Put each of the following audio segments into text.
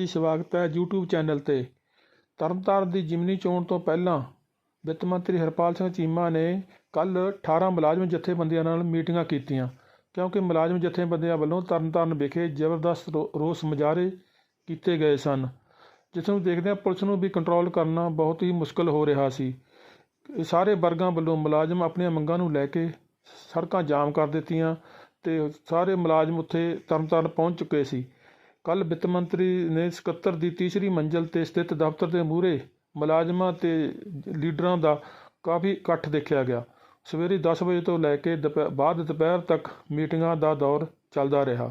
ਜੀ ਸਵਾਗਤ ਹੈ YouTube ਚੈਨਲ ਤੇ। ਤਰਨਤਾਰਨ ਦੀ ਜਿਮਨੀ ਚੋਣ ਤੋਂ ਪਹਿਲਾਂ ਵਿੱਤ ਮੰਤਰੀ ਹਰਪਾਲ ਸਿੰਘ ਚੀਮਾ ਨੇ ਕੱਲ 18 ਮੁਲਾਜ਼ਮ ਜਥੇਬੰਦੀਆਂ ਨਾਲ ਮੀਟਿੰਗਾਂ ਕੀਤੀਆਂ, ਕਿਉਂਕਿ ਮੁਲਾਜ਼ਮ ਜਥੇਬੰਦੀਆਂ ਵੱਲੋਂ ਤਰਨਤਾਰਨ ਵਿਖੇ ਜ਼ਬਰਦਸਤ ਰੋ- ਰੋਸ ਮੁਜ਼ਾਹਰੇ ਕੀਤੇ ਗਏ ਸਨ, ਜਿਸ ਨੂੰ ਦੇਖਦਿਆਂ ਪੁਲਿਸ ਨੂੰ ਵੀ ਕੰਟਰੋਲ ਕਰਨਾ ਬਹੁਤ ਹੀ ਮੁਸ਼ਕਲ ਹੋ ਰਿਹਾ ਸੀ। ਸਾਰੇ ਵਰਗਾਂ ਵੱਲੋਂ ਮੁਲਾਜ਼ਮ ਆਪਣੀਆਂ ਮੰਗਾਂ ਨੂੰ ਲੈ ਕੇ ਸੜਕਾਂ ਜਾਮ ਕਰ ਦਿੱਤੀਆਂ ਤੇ ਸਾਰੇ ਮੁਲਾਜ਼ਮ ਉੱਥੇ ਤਰਨਤਾਰਨ ਪਹੁੰਚ ਚੁੱਕੇ ਸੀ। ਕੱਲ ਵਿੱਤ ਮੰਤਰੀ ਨੇ ਸਕੱਤਰ ਦੀ ਤੀਸਰੀ ਮੰਜ਼ਲ ਤੇ ਸਥਿਤ ਦਫ਼ਤਰ ਦੇ ਮੂਹਰੇ ਮੁਲਾਜ਼ਮਾਂ ਤੇ ਲੀਡਰਾਂ ਦਾ ਕਾਫੀ ਇਕੱਠ ਦੇਖਿਆ ਗਿਆ। ਸਵੇਰੇ 10 ਵਜੇ ਤੋਂ ਲੈ ਕੇ ਦੁਪਹਿ- ਬਾਅਦ ਦੁਪਹਿਰ ਤੱਕ ਮੀਟਿੰਗਾਂ ਦਾ ਦੌਰ ਚੱਲਦਾ ਰਿਹਾ।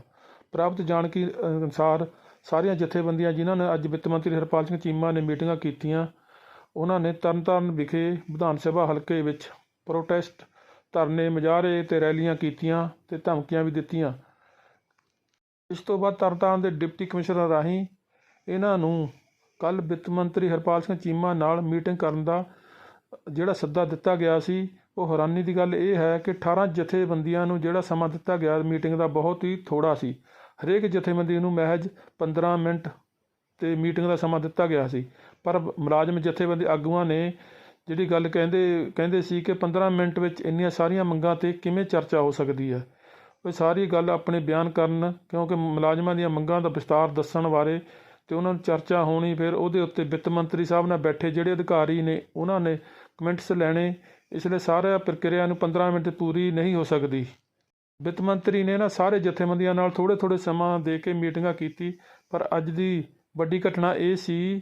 ਪ੍ਰਾਪਤ ਜਾਣਕਾਰੀ ਅਨੁਸਾਰ ਸਾਰੀਆਂ ਜਥੇਬੰਦੀਆਂ ਜਿਨ੍ਹਾਂ ਨੇ ਅੱਜ ਵਿੱਤ ਮੰਤਰੀ ਹਰਪਾਲ ਸਿੰਘ ਚੀਮਾ ਨੇ ਮੀਟਿੰਗਾਂ ਕੀਤੀਆਂ, ਉਹਨਾਂ ਨੇ ਤਰਨਤਾਰਨ ਵਿਖੇ ਵਿਧਾਨ ਸਭਾ ਹਲਕੇ ਵਿੱਚ ਪ੍ਰੋਟੈਸਟ ਧਰਨੇ ਮੁਜ਼ਾਹਰੇ ਤੇ ਰੈਲੀਆਂ ਕੀਤੀਆਂ ਤੇ ਧਮਕੀਆਂ ਵੀ ਦਿੱਤੀਆਂ। ਇਸ ਤੋਂ ਬਾਅਦ ਤਰਨਤਾਰਨ ਦੇ ਡਿਪਟੀ ਕਮਿਸ਼ਨਰ ਰਾਹੀਂ ਇਹਨਾਂ ਨੂੰ ਕੱਲ ਵਿੱਤ ਮੰਤਰੀ ਹਰਪਾਲ ਸਿੰਘ ਚੀਮਾ ਨਾਲ ਮੀਟਿੰਗ ਕਰਨ ਦਾ ਜਿਹੜਾ ਸੱਦਾ ਦਿੱਤਾ ਗਿਆ ਸੀ, ਉਹ ਹੈਰਾਨੀ ਦੀ ਗੱਲ ਇਹ ਹੈ ਕਿ 18 ਜਥੇਬੰਦੀਆਂ ਨੂੰ ਜਿਹੜਾ ਸਮਾਂ ਦਿੱਤਾ ਗਿਆ ਮੀਟਿੰਗ ਦਾ ਬਹੁਤ ਹੀ ਥੋੜਾ ਸੀ। ਹਰੇਕ ਜਥੇਬੰਦੀ ਨੂੰ ਮਹਿਜ 15 ਮਿੰਟ ਤੇ ਮੀਟਿੰਗ ਦਾ ਸਮਾਂ ਦਿੱਤਾ ਗਿਆ ਸੀ। ਪਰ ਮੁਲਾਜ਼ਮ ਜਥੇਬੰਦੀ ਆਗੂਆਂ ਨੇ ਜਿਹੜੀ ਗੱਲ ਕਹਿੰਦੇ ਕਹਿੰਦੇ ਸੀ ਕਿ 15 ਮਿੰਟ ਵਿੱਚ ਇੰਨੀਆਂ ਸਾਰੀਆਂ ਮੰਗਾਂ ਤੇ ਕਿਵੇਂ ਚਰਚਾ ਹੋ ਸਕਦੀ ਹੈ? ਉਹ ਸਾਰੀ ਗੱਲ ਆਪਣੇ ਬਿਆਨ ਕਰਨ, ਕਿਉਂਕਿ ਮੁਲਾਜ਼ਮਾਂ ਦੀਆਂ ਮੰਗਾਂ ਦਾ ਵਿਸਤਾਰ ਦੱਸਣ ਬਾਰੇ ਤੇ ਉਹਨਾਂ ਨੂੰ ਚਰਚਾ ਹੋਣੀ, ਫਿਰ ਉਹਦੇ ਉੱਤੇ ਵਿੱਤ ਮੰਤਰੀ ਸਾਹਿਬ ਨਾਲ ਬੈਠੇ ਜਿਹੜੇ ਅਧਿਕਾਰੀ ਨੇ, ਉਹਨਾਂ ਨੇ ਕਮੈਂਟਸ ਲੈਣੇ, ਇਸ ਲਈ ਸਾਰਾ ਪ੍ਰਕਿਰਿਆ ਨੂੰ 15 ਮਿੰਟ ਪੂਰੀ ਨਹੀਂ ਹੋ ਸਕਦੀ। ਵਿੱਤ ਮੰਤਰੀ ਨੇ ਨਾ ਸਾਰੇ ਜਥੇਬੰਦੀਆਂ ਨਾਲ ਥੋੜੇ ਥੋੜੇ ਸਮਾਂ ਦੇ ਕੇ ਮੀਟਿੰਗਾਂ ਕੀਤੀ, ਪਰ ਅੱਜ ਦੀ ਵੱਡੀ ਘਟਨਾ ਇਹ ਸੀ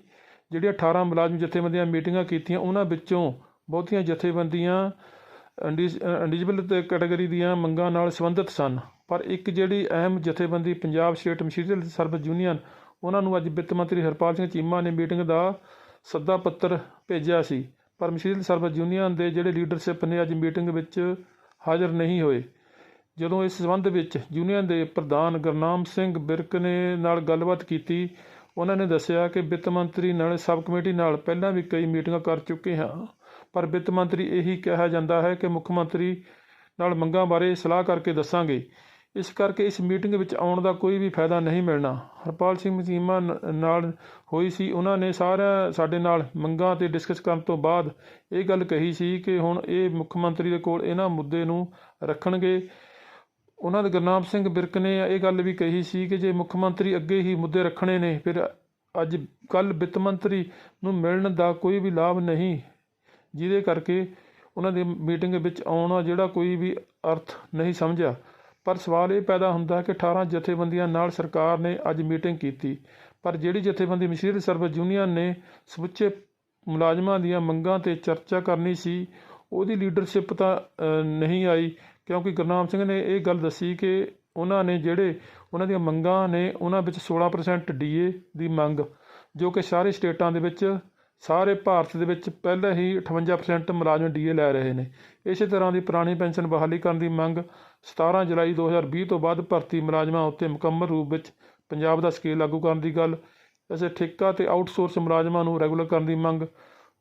ਜਿਹੜੀਆਂ 18 ਮੁਲਾਜ਼ਮ ਜਥੇਬੰਦੀਆਂ ਮੀਟਿੰਗਾਂ ਕੀਤੀਆਂ, ਉਹਨਾਂ ਵਿੱਚੋਂ ਬਹੁਤੀਆਂ ਜਥੇਬੰਦੀਆਂ ਇੰਡੀਵਿਜੂਅਲ ਤੇ ਕੈਟਾਗਰੀ ਦੀਆਂ ਮੰਗਾਂ ਨਾਲ ਸੰਬੰਧਿਤ ਸਨ। ਪਰ ਇੱਕ ਜਿਹੜੀ ਅਹਿਮ ਜਥੇਬੰਦੀ Punjab state ministerial service union, ਉਹਨਾਂ ਨੂੰ ਅੱਜ ਵਿੱਤ ਮੰਤਰੀ ਹਰਪਾਲ ਸਿੰਘ ਚੀਮਾ ਨੇ ਮੀਟਿੰਗ ਦਾ ਸੱਦਾ ਪੱਤਰ ਭੇਜਿਆ ਸੀ। ਪਰ ਮਸ਼ੀਰੀਅਲ ਸਰਵਿਸ ਯੂਨੀਅਨ ਦੇ ਜਿਹੜੇ ਲੀਡਰਸ਼ਿਪ ਨੇ ਅੱਜ ਮੀਟਿੰਗ ਵਿੱਚ ਹਾਜ਼ਰ ਨਹੀਂ ਹੋਏ। ਜਦੋਂ ਇਸ ਸੰਬੰਧ ਵਿੱਚ ਯੂਨੀਅਨ ਦੇ ਪ੍ਰਧਾਨ ਗੁਰਨਾਮ ਸਿੰਘ ਬਿਰਕ ਨੇ ਨਾਲ ਗੱਲਬਾਤ ਕੀਤੀ, ਉਹਨਾਂ ਨੇ ਦੱਸਿਆ ਕਿ ਵਿੱਤ ਮੰਤਰੀ ਨਾਲ ਸਬ ਕਮੇਟੀ ਨਾਲ ਪਹਿਲਾਂ ਵੀ ਕਈ ਮੀਟਿੰਗਾਂ ਕਰ ਚੁੱਕੇ ਹਾਂ। ਪਰ ਵਿੱਤ ਮੰਤਰੀ ਇਹੀ ਕਿਹਾ ਜਾਂਦਾ ਹੈ ਕਿ ਮੁੱਖ ਮੰਤਰੀ ਨਾਲ ਮੰਗਾਂ ਬਾਰੇ ਸਲਾਹ ਕਰਕੇ ਦੱਸਾਂਗੇ। ਇਸ ਕਰਕੇ ਇਸ ਮੀਟਿੰਗ ਵਿੱਚ ਆਉਣ ਦਾ ਕੋਈ ਵੀ ਫਾਇਦਾ ਨਹੀਂ ਮਿਲਣਾ। ਹਰਪਾਲ ਸਿੰਘ ਚੀਮਾ ਨ- ਨਾਲ ਹੋਈ ਸੀ। ਉਹਨਾਂ ਨੇ ਸਾਰਿਆਂ ਸਾਡੇ ਨਾਲ ਮੰਗਾਂ ਤੇ ਡਿਸਕਸ ਕਰਨ ਤੋਂ ਬਾਅਦ ਇਹ ਗੱਲ ਕਹੀ ਸੀ ਕਿ ਹੁਣ ਇਹ ਮੁੱਖ ਮੰਤਰੀ ਦੇ ਕੋਲ ਇਹਨਾਂ ਮੁੱਦੇ ਨੂੰ ਰੱਖਣਗੇ। ਉਹਨਾਂ ਦੇ ਗੁਰਨਾਮ ਸਿੰਘ ਬਿਰਕ ਨੇ ਇਹ ਗੱਲ ਵੀ ਕਹੀ ਸੀ ਕਿ ਜੇ ਮੁੱਖ ਮੰਤਰੀ ਅੱਗੇ ਹੀ ਮੁੱਦੇ ਰੱਖਣੇ ਨੇ, ਫਿਰ ਅੱਜ ਕੱਲ ਵਿੱਤ ਮੰਤਰੀ ਨੂੰ ਮਿਲਣ ਦਾ ਕੋਈ ਵੀ ਲਾਭ ਨਹੀਂ। ਜਿਹਦੇ ਕਰਕੇ ਉਹਨਾਂ ਦੀ ਮੀਟਿੰਗ ਵਿੱਚ ਆਉਣਾ ਜਿਹੜਾ ਕੋਈ ਵੀ ਅਰਥ ਨਹੀਂ ਸਮਝਿਆ। ਪਰ ਸਵਾਲ ਇਹ ਪੈਦਾ ਹੁੰਦਾ ਕਿ 18 ਜਥੇਬੰਦੀਆਂ ਨਾਲ ਸਰਕਾਰ ਨੇ ਅੱਜ ਮੀਟਿੰਗ ਕੀਤੀ। ਪਰ ਜਿਹੜੀ ਜਥੇਬੰਦੀ ਮਸ਼ੀਰ ਸਰਵਿਸ ਯੂਨੀਅਨ ਨੇ ਸਮੁੱਚੇ ਮੁਲਾਜ਼ਮਾਂ ਦੀਆਂ ਮੰਗਾਂ ਤੇ ਚਰਚਾ ਕਰਨੀ ਸੀ, ਉਹਦੀ ਲੀਡਰਸ਼ਿਪ ਤਾਂ ਨਹੀਂ ਆਈ। ਕਿਉਂਕਿ ਗੁਰਨਾਮ ਸਿੰਘ ਨੇ ਇਹ ਗੱਲ ਦੱਸੀ ਕਿ ਉਹਨਾਂ ਨੇ ਜਿਹੜੇ ਉਹਨਾਂ ਦੀਆਂ ਮੰਗਾਂ ਨੇ, ਉਹਨਾਂ ਵਿੱਚ 16% ਡੀਏ ਦੀ ਮੰਗ, ਜੋ ਕਿ ਸਾਰੇ ਸਟੇਟਾਂ ਦੇ ਵਿੱਚ ਸਾਰੇ ਭਾਰਤ ਦੇ ਵਿੱਚ ਪਹਿਲਾਂ ਹੀ 58% ਮੁਲਾਜ਼ਮ ਡੀਏ ਲੈ ਰਹੇ ਨੇ। ਇਸੇ ਤਰ੍ਹਾਂ ਦੀ ਪੁਰਾਣੀ ਪੈਨਸ਼ਨ ਬਹਾਲੀ ਕਰਨ ਦੀ ਮੰਗ 17 ਜੁਲਾਈ 2020 ਤੋਂ ਬਾਅਦ ਭਰਤੀ ਮੁਲਾਜ਼ਮਾਂ ਉੱਤੇ ਮੁਕੰਮਲ ਰੂਪ ਵਿੱਚ ਪੰਜਾਬ ਦਾ ਸਕੇਲ ਲਾਗੂ ਕਰਨ ਦੀ ਗੱਲ। ਅਸੀਂ ਠੇਕਾ ਤੇ ਆਊਟਸੋਰਸ ਮੁਲਾਜ਼ਮਾਂ ਨੂੰ ਰੈਗੂਲਰ ਕਰਨ ਦੀ ਮੰਗ।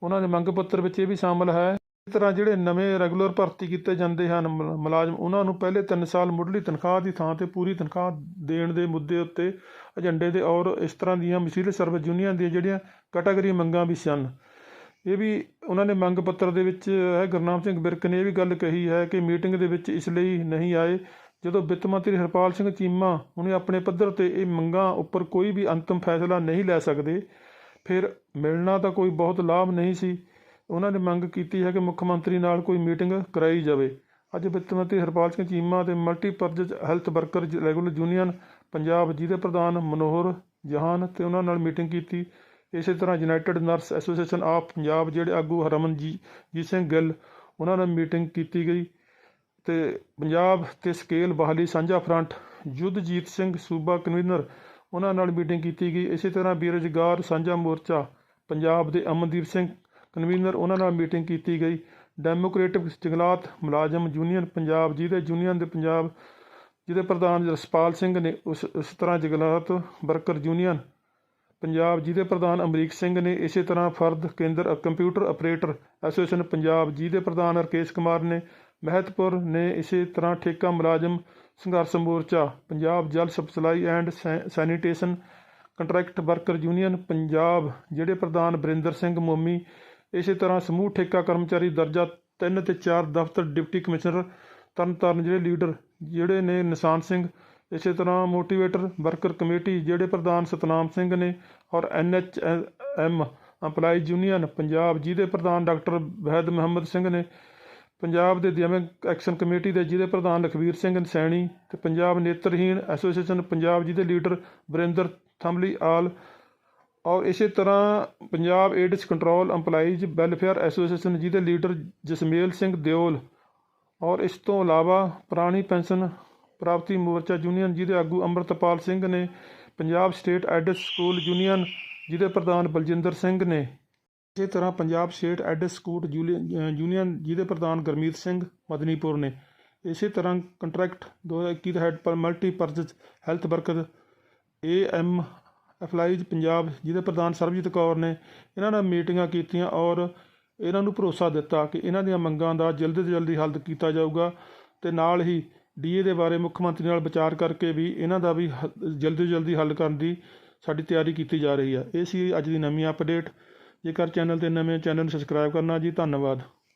ਉਹਨਾਂ ਦੇ ਮੰਗ ਪੱਤਰ ਵਿੱਚ ਇਹ ਵੀ ਸ਼ਾਮਲ ਹੈ। ਇਸ ਤਰ੍ਹਾਂ ਜਿਹੜੇ ਨਵੇਂ ਰੈਗੂਲਰ ਭਰਤੀ ਕੀਤੇ ਜਾਂਦੇ ਹਨ ਮੁਲ- ਮੁਲਾਜ਼ਮ, ਉਹਨਾਂ ਨੂੰ ਪਹਿਲੇ 3 ਸਾਲ ਮੁੱਢਲੀ ਤਨਖਾਹ ਦੀ ਥਾਂ ਤੇ ਪੂਰੀ ਤਨਖਾਹ ਦੇਣ ਦੇ ਮੁੱਦੇ ਉੱਤੇ ਏਜੰਡੇ ਦੇ ਔਰ ਇਸ ਤਰ੍ਹਾਂ ਦੀਆਂ ਮਸ਼ੀਲੇ ਸਰਵਿਸ ਯੂਨੀਅਨ ਦੀਆਂ ਜਿਹੜੀਆਂ ਕੈਟਾਗਰੀ ਮੰਗਾਂ ਵੀ ਸਨ। ਇਹ ਵੀ ਉਹਨਾਂ ਨੇ ਮੰਗ ਪੱਤਰ ਦੇ ਵਿੱਚ ਹੈ, ਗੁਰਨਾਮ ਸਿੰਘ ਬਿਰਕ ਨੇ ਇਹ ਵੀ ਗੱਲ ਕਹੀ ਹੈ ਕਿ ਮੀਟਿੰਗ ਦੇ ਵਿੱਚ ਇਸ ਲਈ ਨਹੀਂ ਆਏ। ਜਦੋਂ ਵਿੱਤ ਮੰਤਰੀ ਹਰਪਾਲ ਸਿੰਘ ਚੀਮਾ ਉਹਨੇ ਆਪਣੇ ਪੱਧਰ ਤੇ ਇਹ ਮੰਗਾਂ ਉੱਪਰ ਕੋਈ ਵੀ ਅੰਤਮ ਫੈਸਲਾ ਨਹੀਂ ਲੈ ਸਕਦੇ, ਫਿਰ ਮਿਲਣਾ ਤਾਂ ਕੋਈ ਬਹੁਤ ਲਾਭ ਨਹੀਂ ਸੀ। ਉਹਨਾਂ ਨੇ ਮੰਗ ਕੀਤੀ ਹੈ ਕਿ ਮੁੱਖ ਮੰਤਰੀ ਨਾਲ ਕੋਈ ਮੀਟਿੰਗ ਕਰਾਈ ਜਾਵੇ। ਅੱਜ ਵਿੱਤ ਮੰਤਰੀ ਹਰਪਾਲ ਸਿੰਘ ਚੀਮਾ ਤੇ multipurpose health worker regular union Punjab ਜਿਹਦੇ ਪ੍ਰਧਾਨ ਮਨੋਹਰ ਜਹਾਨ ਤੇ ਉਹਨਾਂ ਨਾਲ ਮੀਟਿੰਗ ਕੀਤੀ। ਇਸੇ ਤਰ੍ਹਾਂ united nurse association of Punjab ਜਿਹੜੇ ਆਗੂ ਹਰਮਨਜੀਤ ਜੀ ਸਿੰਘ ਗਿੱਲ, ਉਹਨਾਂ ਨਾਲ ਮੀਟਿੰਗ ਕੀਤੀ ਗਈ ਤੇ ਪੰਜਾਬ ਤੇ ਸਕੇਲ ਬਹਾਲੀ ਸਾਂਝਾ ਫਰੰਟ ਯੁੱਧਜੀਤ ਸਿੰਘ ਸੂਬਾ ਕਨਵੀਨਰ ਉਹਨਾਂ ਨਾਲ ਮੀਟਿੰਗ ਕੀਤੀ ਗਈ। ਇਸੇ ਤਰ੍ਹਾਂ ਬੇਰੁਜ਼ਗਾਰ ਸਾਂਝਾ ਮੋਰਚਾ ਪੰਜਾਬ ਦੇ ਅਮਨਦੀਪ ਸਿੰਘ ਕਨਵੀਨਰ ਉਹਨਾਂ ਨਾਲ ਮੀਟਿੰਗ ਕੀਤੀ ਗਈ। ਡੈਮੋਕ੍ਰੇਟਿਕ ਜੰਗਲਾਤ ਮੁਲਾਜ਼ਮ ਯੂਨੀਅਨ ਪੰਜਾਬ ਜਿਹਦੇ ਯੂਨੀਅਨ ਦੇ ਪੰਜਾਬ, ਜਿਹਦੇ ਪ੍ਰਧਾਨ ਰਸਪਾਲ ਸਿੰਘ ਨੇ ਉਸ ਉਸ ਤਰ੍ਹਾਂ ਜੰਗਲਾਤ ਵਰਕਰ ਯੂਨੀਅਨ ਪੰਜਾਬ, ਜਿਹਦੇ ਪ੍ਰਧਾਨ ਅਮਰੀਕ ਸਿੰਘ ਨੇ ਇਸੇ ਤਰ੍ਹਾਂ ਫਰਦ, ਕੇਂਦਰ ਕੰਪਿਊਟਰ ਆਪਰੇਟਰ ਐਸੋਸੀਏਸ਼ਨ ਪੰਜਾਬ, ਜਿਹਦੇ ਪ੍ਰਧਾਨ ਰਕੇਸ਼ ਕੁਮਾਰ ਨੇ ਮਹਿਤਪੁਰ ਨੇ ਇਸੇ ਤਰ੍ਹਾਂ ਠੇਕਾ ਮੁਲਾਜ਼ਮ ਸੰਘਰਸ਼ ਮੋਰਚਾ, ਪੰਜਾਬ ਜਲ supply and sanitation contract worker union Punjab, ਜਿਹੜੇ ਪ੍ਰਧਾਨ ਬਰਿੰਦਰ ਸਿੰਘ ਮੋਮੀ ਇਸੇ ਤਰ੍ਹਾਂ ਸਮੂਹ ਠੇਕਾ ਕਰਮਚਾਰੀ ਦਰਜਾ 3 ਤੇ 4 ਦਫ਼ਤਰ ਡਿਪਟੀ ਕਮਿਸ਼ਨਰ ਤਰਨਤਾਰਨ ਜਿਹੜੇ ਲੀਡਰ ਜਿਹੜੇ ਨੇ ਨਿਸ਼ਾਨ ਸਿੰਘ, ਇਸੇ ਤਰ੍ਹਾਂ ਮੋਟੀਵੇਟਰ ਵਰਕਰ ਕਮੇਟੀ ਜਿਹੜੇ ਪ੍ਰਧਾਨ ਸਤਨਾਮ ਸਿੰਘ ਨੇ ਔਰ N H M employees union Punjab ਜਿਹਦੇ ਪ੍ਰਧਾਨ ਡਾਕਟਰ ਵਹਿਦ ਮੁਹੰਮਦ ਸਿੰਘ ਨੇ, ਪੰਜਾਬ ਦੇ ਦਿਵਿਆਂਗ ਐਕਸ਼ਨ ਕਮੇਟੀ ਦੇ ਜਿਹਦੇ ਪ੍ਰਧਾਨ ਲਖਵੀਰ ਸਿੰਘ ਸੈਣੀ ਤੇ ਪੰਜਾਬ ਨੇਤਰਹੀਣ ਐਸੋਸੀਏਸ਼ਨ ਪੰਜਾਬ ਜਿਹਦੇ ਲੀਡਰ ਵਰਿੰਦਰ ਥੰਬਲੀ ਆਲ ਔਰ ਇਸੇ ਤਰ੍ਹਾਂ Punjab AIDS control employees welfare association ਜਿਹਦੇ ਲੀਡਰ ਜਸਮੇਲ ਸਿੰਘ ਦਿਓਲ ਔਰ ਇਸ ਤੋਂ ਇਲਾਵਾ ਪੁਰਾਣੀ ਪੈਨਸ਼ਨ ਪ੍ਰਾਪਤੀ ਮੋਰਚਾ ਯੂਨੀਅਨ ਜਿਹਦੇ ਆਗੂ ਅੰਮ੍ਰਿਤਪਾਲ ਸਿੰਘ ਨੇ, Punjab state aided school union ਜਿਹਦੇ ਪ੍ਰਧਾਨ ਬਲਜਿੰਦਰ ਸਿੰਘ ਨੇ, ਇਸੇ ਤਰ੍ਹਾਂ ਪੰਜਾਬ ਸਟੇਟ ਐਡਿਸ ਸਕੂਲ ਜੂਲੀ- ਯੂਨੀਅਨ ਜਿਹਦੇ ਪ੍ਰਧਾਨ ਗੁਰਮੀਤ ਸਿੰਘ ਮਦਨੀਪੁਰ ਨੇ, ਇਸੇ ਤਰ੍ਹਾਂ ਕੰਟਰੈਕਟ 2021 ਦਾ ਹੈਡ ਪਰ multipurpose health worker A M Punjab ਜਿਹਦੇ ਪ੍ਰਧਾਨ ਸਰਬਜੀਤ ਕੌਰ ਨੇ ਇਹਨਾਂ ਨਾਲ ਮੀਟਿੰਗਾਂ ਕੀਤੀਆਂ ਔਰ ਇਹਨਾਂ ਨੂੰ ਭਰੋਸਾ ਦਿੱਤਾ ਕਿ ਇਹਨਾਂ ਦੀਆਂ ਮੰਗਾਂ ਦਾ ਜਲਦੀ ਤੋਂ ਜਲਦੀ ਹੱਲ ਕੀਤਾ ਜਾਊਗਾ ਤੇ ਨਾਲ ਹੀ ਡੀਏ ਦੇ ਬਾਰੇ ਮੁੱਖ ਮੰਤਰੀ ਨਾਲ ਵਿਚਾਰ ਕਰਕੇ ਵੀ ਇਹਨਾਂ ਦਾ ਵੀ ਹ- ਜਲਦੀ ਤੋਂ ਜਲਦੀ ਹੱਲ ਕਰਨ ਦੀ ਸਾਡੀ ਤਿਆਰੀ ਕੀਤੀ ਜਾ ਰਹੀ ਹੈ। ਇਹ ਸੀ ਅੱਜ ਦੀ ਨਵੀਂ ਅਪਡੇਟ ਜੇਕਰ ਚੈਨਲ ਤੇ ਨਵੇਂ ਚੈਨਲ ਨੂੰ ਸਬਸਕ੍ਰਾਈਬ ਕਰਨਾ ਜੀ। ਧੰਨਵਾਦ।